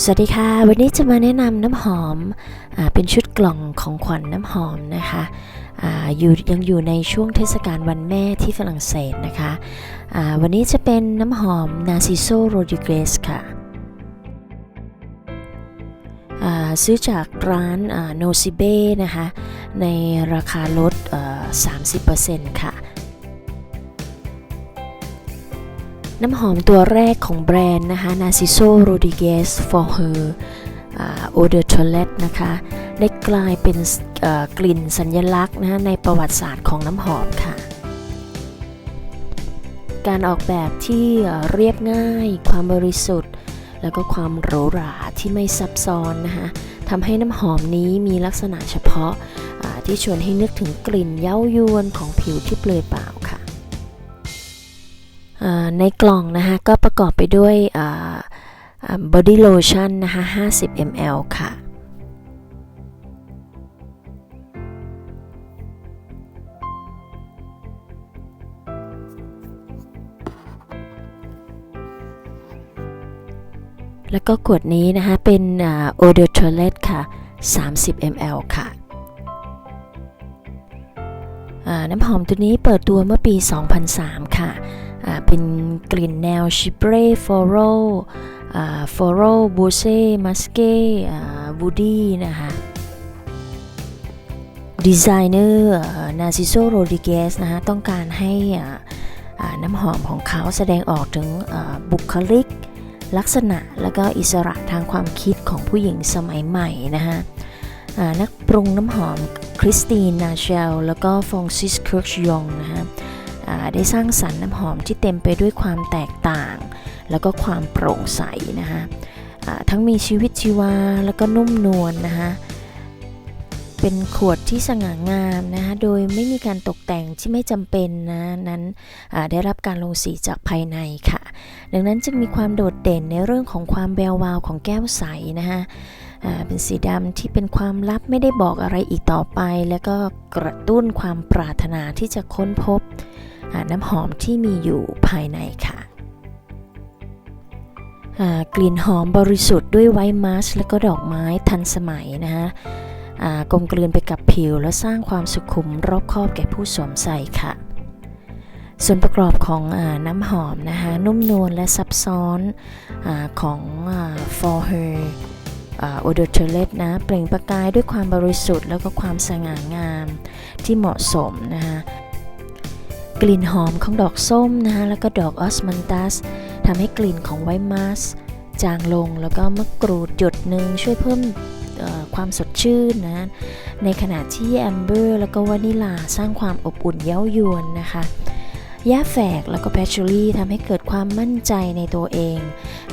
สวัสดีค่ะ วันนี้จะมาแนะนำน้ำหอมอเป็นชุดกล่องของขวัญน้ำหอมนะคะออยู่ยังอยู่ในช่วงเทศกาลวันแม่ที่ฝรั่งเศสนะคะวันนี้จะเป็นน้ำหอม Narciso Rodriguez ค่ะซื้อจากร้านโนซิเบ้นะคะในราคาลดเอ่อ30%ค่ะ น้ำหอมตัวแรกของแบรนด์นะคะ Narciso Rodriguez for her Eau de Toilette นะคะ ได้กลายเป็นกลิ่นสัญลักษณ์นะคะในประวัติศาสตร์ของน้ำหอมค่ะ การออกแบบที่เรียบง่าย ความบริสุทธิ์ แล้วก็ความหรูหราที่ไม่ซับซ้อนนะคะทำให้น้ำหอมนี้มีลักษณะเฉพาะที่ชวนให้นึกถึงกลิ่นเย้ายวนของผิวที่เปลือยเปล่า ในกล่องนะคะก็ประกอบไปด้วยบอดี้โลชั่นนะคะ 50 ml ค่ะแล้วก็ขวดนี้นะคะเป็นโอเดอร์ทเลตค่ะ 30 ml ค่ะอ่าน้ำหอมตัวนี้เปิดตัวเมื่อปี 2003 ค่ะอ่า เป็นกลิ่นแนวชิเปรฟอโรฟอโรบูเซ่มัสเก้บูดี้นะคะดีไซเนอร์นาซิโซโรดิเกสนะคะต้องการให้น้ำหอมของเขาแสดงออกถึงบุคลิก ลักษณะและก็อิสระทางความคิดของผู้หญิงสมัยใหม่นะคะนักปรุงน้ำหอมคริสตินนาเชลแล้วก็ฟองซิสเคิร์กยองนะคะ ได้สร้างสรรค์น้ำหอมที่เต็มไปด้วยความแตกต่าง แล้วก็ความโปร่งใสนะคะทั้งมีชีวิตชีวาแล้วก็นุ่มนวลนะคะเป็นขวดที่สง่างามนะคะโดยไม่มีการตกแต่งที่ไม่จำเป็นนะนั้นได้รับการลงสีจากภายในค่ะ ดังนั้นจึงมีความโดดเด่นในเรื่องของความแวววาวของแก้วใสนะคะเป็นสีดำที่เป็นความลับไม่ได้บอกอะไรอีกต่อไป แล้วก็กระตุ้นความปรารถนาที่จะค้นพบ น้ำหอมที่มีอยู่ภายในค่ะ กลิ่นหอมบริสุทธิ์ด้วยไวท์มัสและก็ดอกไม้ทันสมัยนะคะกลมกลืนไปกับผิวและสร้างความสุขุมรอบคอบแก่ผู้สวมใส่ค่ะ ส่วนประกอบของอน้ำหอมนะคะนุ่มนวลและซับซ้อนอของอ for her โอเดอูเทเลตนะเปล่งประกายด้วยความบริสุทธิ์แล้วก็ความสง่างามที่เหมาะสมนะคะ กลิ่นหอมของดอกส้มนะคะแล้วก็ดอกออสมันตัสทำให้กลิ่นของไวมัสจางลงแล้วก็มะกรูดหยดหนึ่งช่วยเพิ่มความสดชื่นนะในขณะที่แอมเบอร์แล้วก็วานิลาสร้างความอบอุ่นเย้ายวนนะคะย่าแฝกแล้วก็แพชชูรี่ทำให้เกิดความมั่นใจในตัวเอง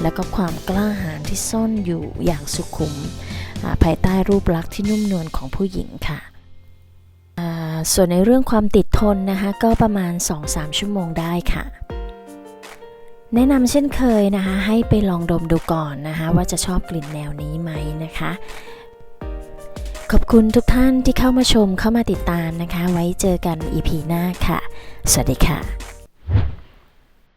แล้วก็ความกล้าหาญที่ซ่อนอยู่อย่างสุขุม ภายใต้รูปลักษณ์ที่นุ่มนวลของผู้หญิงค่ะ ส่วนในเรื่องความติดทนนะคะก็ประมาณ 2-3 ชั่วโมงได้ค่ะ แนะนำเช่นเคยนะคะ ให้ไปลองดมดูก่อนนะคะ ว่าจะชอบกลิ่นแนวนี้ไหมนะคะ ขอบคุณทุกท่านที่เข้ามาชมเข้ามาติดตามนะคะ ไว้เจอกัน EP หน้าค่ะ สวัสดีค่ะ